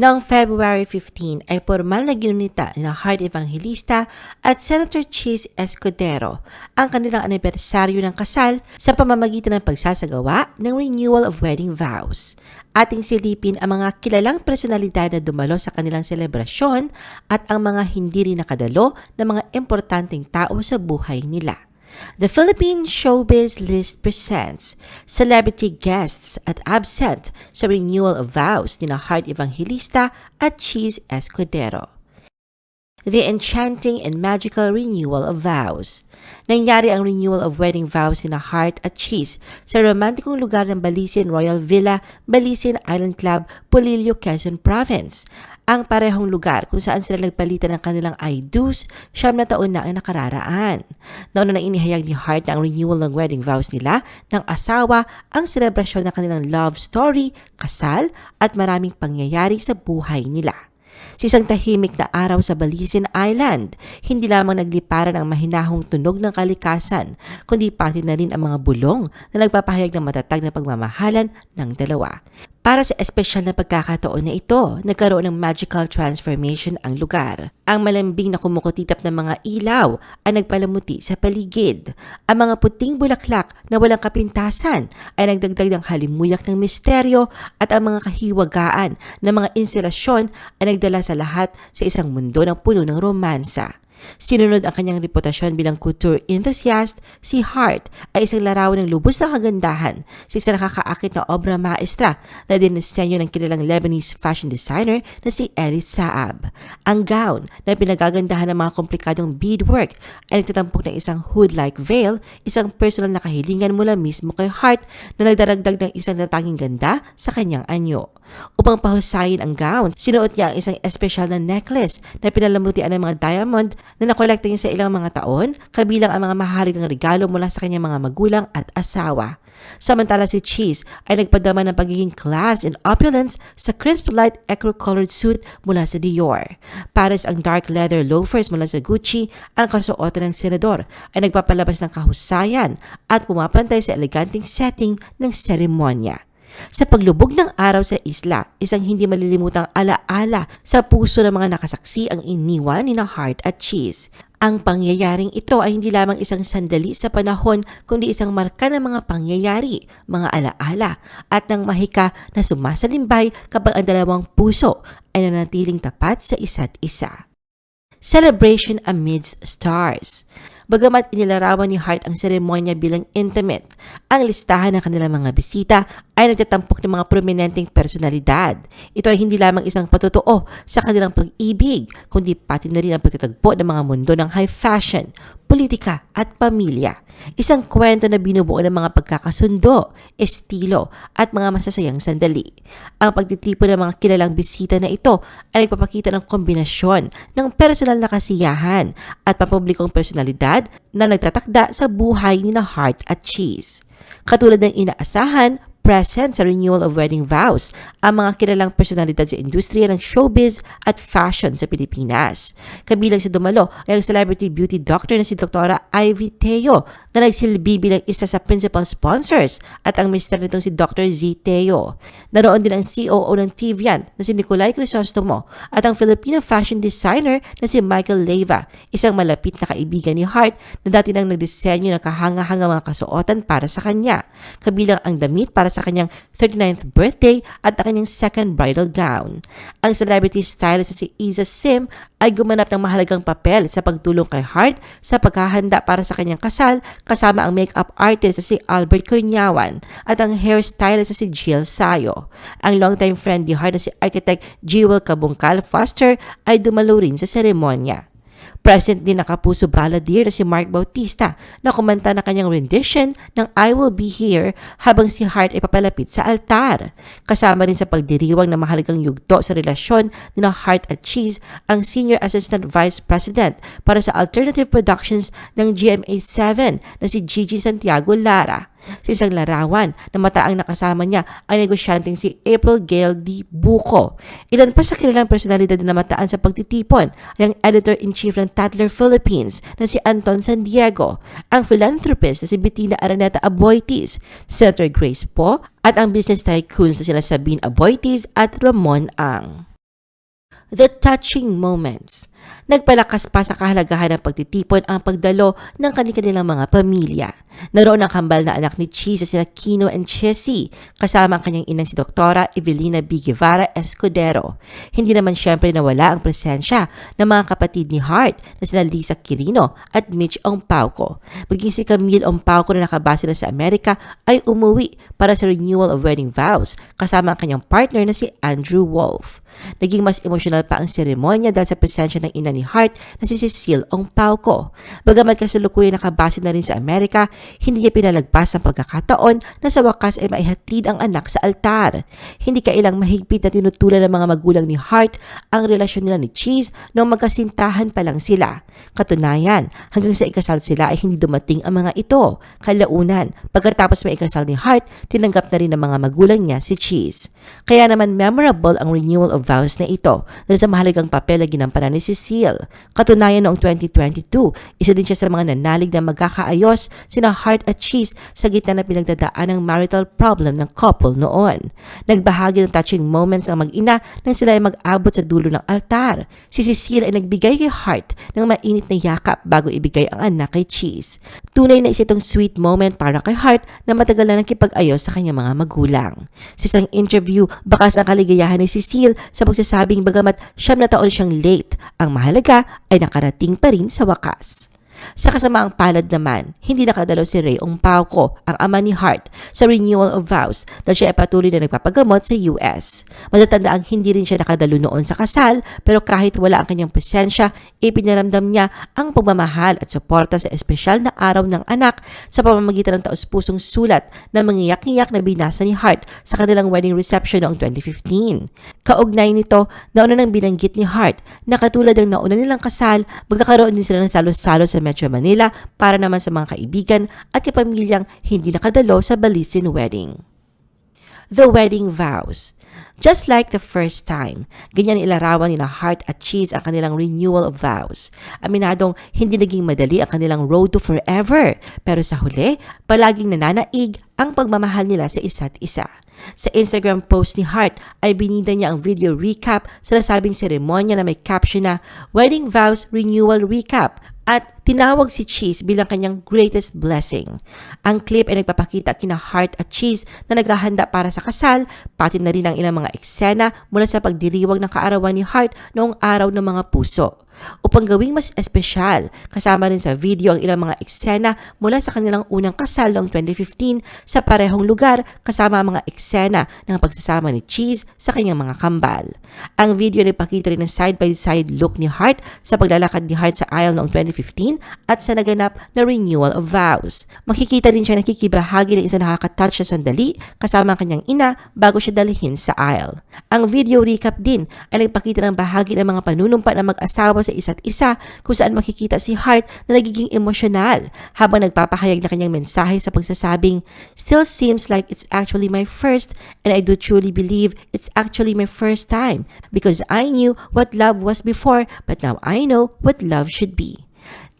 Noong February 15 ay formal na ginunita ni Heart Evangelista at Senator Chase Escudero ang kanilang anibersaryo ng kasal sa pamamagitan ng pagsasagawa ng renewal of wedding vows. Ating silipin ang mga kilalang personalidad na dumalo sa kanilang selebrasyon at ang mga hindi rin nakadalo ng mga importanteng tao sa buhay nila. The Philippine Showbiz List presents celebrity guests at absent sa renewal of vows ni na Heart Evangelista at Cheese Escudero. The enchanting and magical renewal of vows. Nangyari ang renewal of wedding vows ni na Heart at Cheese sa romantikong lugar ng Balisin Royal Villa, Balisin Island Club, Polillo, Quezon Province ang parehong lugar kung saan sila nagpalitan ng kanilang I-do's siyam na taon na ang nakararaan. Nauna na inihayag ni Hart na ang renewal ng wedding vows nila ng asawa ang selebrasyon ng kanilang love story, kasal at maraming pangyayari sa buhay nila. Sa isang tahimik na araw sa Balisin Island, hindi lamang nagliparan ang mahinahong tunog ng kalikasan, kundi pati na rin ang mga bulong na nagpapahayag ng matatag na pagmamahalan ng dalawa. Para sa espesyal na pagkakataon na ito, nagkaroon ng magical transformation ang lugar. Ang malambing na kumukutitap ng mga ilaw ay nagpalamuti sa paligid. Ang mga puting bulaklak na walang kapintasan ay nagdagdag ng halimuyak ng misteryo at ang mga kahiwagaan ng mga inselasyon ay nagdala sa lahat sa isang mundo ng puno ng romansa. Sinunod ang kanyang reputasyon bilang couture enthusiast, si Hart ay isang larawan ng lubos na kagandahan sa isang nakakaakit na obra maestra na dinisenyo ng kilalang Lebanese fashion designer na si Elie Saab. Ang gown na pinagagandahan ng mga komplikadong beadwork ay nagtatampok ng isang hood-like veil, isang personal na kahilingan mula mismo kay Hart na nagdaragdag ng isang natanging ganda sa kanyang anyo. Upang pahusayin ang gown, sinuot niya ang isang espesyal na necklace na pinalamutian ng mga diamond na nakolekta niya sa ilang mga taon, kabilang ang mga mahalagang regalo mula sa kanyang mga magulang at asawa. Samantala si Cheese ay nagpadama ng pagiging class and opulence sa crisp light ecru-colored suit mula sa Dior. Pares ang dark leather loafers mula sa Gucci, ang kasuotan ng senador ay nagpapalabas ng kahusayan at pumapantay sa eleganteng setting ng seremonya. Sa paglubog ng araw sa isla, isang hindi malilimutang alaala sa puso ng mga nakasaksi ang iniwan ni na Heart at Cheese. Ang pangyayaring ito ay hindi lamang isang sandali sa panahon kundi isang marka ng mga pangyayari, mga alaala at ng mahika na sumasalimbay kapag ang dalawang puso ay nanatiling tapat sa isa't isa. Celebration amidst stars. Bagamat inilarawan ni Hart ang seremonya bilang intimate, ang listahan ng kanilang mga bisita ay nagtatampok ng mga prominenteng personalidad. Ito ay hindi lamang isang patotoo sa kanilang pag-ibig, kundi pati na rin ang pagtatagpo ng mga mundo ng high fashion, politika at pamilya. Isang kwento na binubuo ng mga pagkakasundo, estilo at mga masasayang sandali. Ang pagtitipon ng mga kilalang bisita na ito ay nagpapakita ng kombinasyon ng personal na kasiyahan at papublikong personalidad na nagtatakda sa buhay ni na Heart at Cheese. Katulad ng inaasahan, present sa renewal of wedding vows ang mga kilalang personalidad sa industriya ng showbiz at fashion sa Pilipinas. Kabilang sa dumalo ay ang celebrity beauty doctor na si Dr. Ivy Teo na nagsilbi bilang isa sa principal sponsors at ang mister nitong si Dr. Z. Teo. Naroon din ang COO ng Tivian na si Nicolay Crisostomo at ang Filipino fashion designer na si Michael Leyva, isang malapit na kaibigan ni Hart na dati nang nagdisenyo ng kahanga-hanga mga kasuotan para sa kanya. Kabilang ang damit para sa kanyang 39th birthday at ang kanyang second bridal gown. Ang celebrity stylist na si Isa Sim ay gumanap ng mahalagang papel sa pagtulong kay Hart sa paghahanda para sa kanyang kasal kasama ang makeup artist na si Albert Cunyawan at ang hairstylist na si Jill Sayo. Ang longtime friend ni Hart na si architect Jewel Kabungkal Foster ay dumalo rin sa seremonya. Present din nakapuso balladeer na si Mark Bautista na kumanta na kanyang rendition ng I Will Be Here habang si Hart ay papalapit sa altar. Kasama rin sa pagdiriwang ng mahalagang yugto sa relasyon ni na Hart at Cheese ang Senior Assistant Vice President para sa Alternative Productions ng GMA7 na si Gigi Santiago Lara. Sa isang larawan na mataang nakasama niya ay negosyanteng si April Gale D. Buko. Ilan pa sa kilalang personalidad na mataan sa pagtitipon ay ang editor-in-chief ng Tatler Philippines na si Anton San Diego, ang philanthropist na si Bettina Araneta Aboitis, Senator Grace Po, at ang business tycoons na sina Sabine Aboitis at Ramon Ang. The touching moments. Nagpalakas pa sa kahalagahan ng pagtitipon ang pagdalo ng kanilang mga pamilya. Naroon ang kambal na anak ni Cheese sina Kino and Chessy, kasama ang kanyang inang si Doktora Evelina B. Guevara Escudero. Hindi naman syempre nawala ang presensya ng mga kapatid ni Hart na sina Lisa Quirino at Mitch Ongpauco. Maging si Camille Ongpauco na nakabase na sa Amerika ay umuwi para sa renewal of wedding vows kasama ang kanyang partner na si Andrew Wolf. Naging mas emosyonal pa ang seremonya dahil sa presensya ng ina ni Hart na si Cecile Ongpauco. Bagamat kasalukuyan nakabase na rin sa Amerika, hindi niya pinalagpas ang pagkakataon na sa wakas ay maihatid ang anak sa altar. Hindi kailang mahigpit na tinutulan ng mga magulang ni Hart ang relasyon nila ni Cheese noong magkasintahan pa lang sila. Katunayan, hanggang sa ikasal sila ay hindi dumating ang mga ito. Kalaunan, pagkatapos may ikasal ni Hart, tinanggap na rin ng mga magulang niya si Cheese. Kaya naman memorable ang renewal of vows na ito dahil sa mahalagang papel na ginampanan ni Cecile. Katunayan noong 2022, isa din siya sa mga nanalig na magkakaayos sina Hart at Cheese sa gitna ng pinagdadaan ng marital problem ng couple noon. Nagbahagi ng touching moments ang mag-ina nang sila ay mag-abot sa dulo ng altar. Si Cecile ay nagbigay kay Hart ng mainit na yakap bago ibigay ang anak kay Cheese. Tunay na isa itong sweet moment para kay Hart na matagal na nakipag-ayos sa kanyang mga magulang. Sa isang interview, bakas ang kaligayahan ni Cecile sa pagsasabing bagamat siyam na taon siyang late, ang mahalaga ay nakarating pa rin sa wakas. Sa kasamaang palad naman, hindi nakadalo si Ray Ongpauco, ang ama ni Hart, sa renewal of vows dahil siya ay patuloy na nagpapagamot sa US. Matatanda ang hindi rin siya nakadalo noon sa kasal pero kahit wala ang kanyang presensya, ipinaramdam niya ang pagmamahal at suporta sa espesyal na araw ng anak sa pamamagitan ng taus-pusong sulat na mangiyak-iyak na binasa ni Hart sa kanilang wedding reception noong 2015. Kaugnay nito, nauna nang binanggit ni Hart na katulad ng nauna nilang kasal, magkakaroon din sila ng salo-salo sa Metro Manila para naman sa mga kaibigan at kapamilyang hindi nakadalo sa Balisin wedding. The Wedding Vows Just like the first time, ganyan ilarawan nila Heart at Cheese ang kanilang renewal of vows. Aminadong hindi naging madali ang kanilang road to forever, pero sa huli, palaging nananaig ang pagmamahal nila sa isa't isa. Sa Instagram post ni Hart ay binida niya ang video recap sa nasabing seremonya na may caption na Wedding Vows Renewal Recap at tinawag si Cheese bilang kanyang greatest blessing. Ang clip ay nagpapakita kina Hart at Cheese na naghahanda para sa kasal, pati na rin ang ilang mga eksena mula sa pagdiriwang ng kaarawan ni Hart noong araw ng mga puso upang gawing mas espesyal. Kasama rin sa video ang ilang mga eksena mula sa kanilang unang kasal noong 2015 sa parehong lugar kasama ang mga eksena ng pagsasama ni Cheese sa kanyang mga kambal. Ang video ay nagpakita rin ng side-by-side look ni Hart sa paglalakad ni Hart sa aisle noong 2015 at sa naganap na renewal of vows. Makikita rin siya nakikibahagi ng isang nakaka-touch na sandali kasama ang kanyang ina bago siya dalhin sa aisle. Ang video recap din ay nagpakita ng bahagi ng mga panunumpa ng mag-asawa sa isa't isa kung saan makikita si Hart na nagiging emosyonal habang nagpapahayag na kanyang mensahe sa pagsasabing, Still seems like it's actually my first and I do truly believe it's actually my first time because I knew what love was before but now I know what love should be.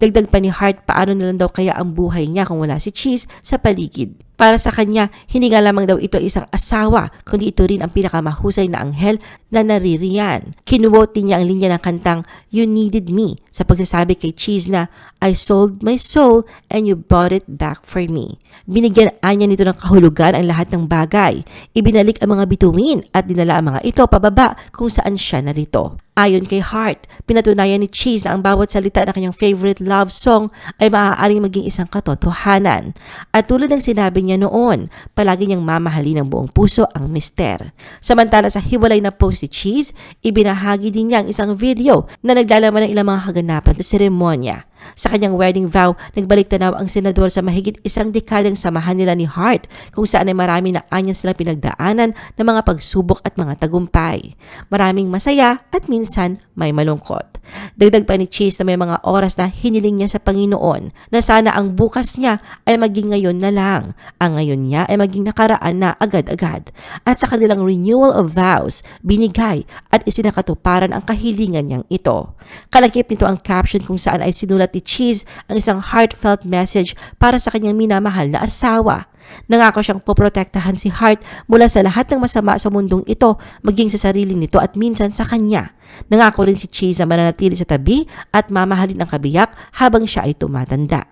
Dagdag pa ni Hart paano na lang daw kaya ang buhay niya kung wala si Cheese sa paligid. Para sa kanya, hindi nga lamang daw ito isang asawa, kundi ito rin ang pinakamahusay na anghel na naririyan. Kinuwot din niya ang linya ng kantang You Needed Me sa pagsasabi kay Cheese na I sold my soul and you bought it back for me. Binigyan niya nito ng kahulugan ang lahat ng bagay. Ibinalik ang mga bituin at dinala ang mga ito pababa kung saan siya narito. Ayon kay Hart, pinatunayan ni Cheese na ang bawat salita ng kanyang favorite love song ay maaaring maging isang katotohanan. At tulad ng sinabi niya noon, palagi niyang mamahalin ng buong puso ang mister. Samantala sa hiwalay na post ni Cheese, ibinahagi din niya ang isang video na naglalaman ng ilang mga kaganapan sa seremonya. Sa kanyang wedding vow, nagbalik tanaw ang senador sa mahigit isang dekadang samahan nila ni Hart kung saan ay marami na anya silang pinagdaanan ng mga pagsubok at mga tagumpay. Maraming masaya at minsan may malungkot. Dagdag pa ni Chase na may mga oras na hiniling niya sa Panginoon na sana ang bukas niya ay maging ngayon na lang. Ang ngayon niya ay maging nakaraan na agad-agad. At sa kanilang renewal of vows, binigay at isinakatuparan ang kahilingan niyang ito. Kalakip nito ang caption kung saan ay sinulat ni Cheese ang isang heartfelt message para sa kanyang minamahal na asawa. Nangako siyang poprotektahan si Hart mula sa lahat ng masama sa mundong ito, maging sa sarili nito at minsan sa kanya. Nangako rin si Cheese na mananatili sa tabi at mamahalin ang kabiyak habang siya ay tumatanda.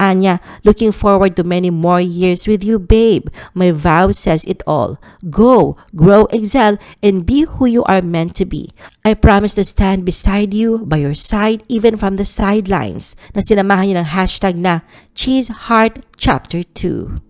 Anya, looking forward to many more years with you, babe. My vow says it all. Go, grow, excel, and be who you are meant to be. I promise to stand beside you, by your side, even from the sidelines. Na sinamahan niya ng hashtag na Cheese Heart Chapter 2.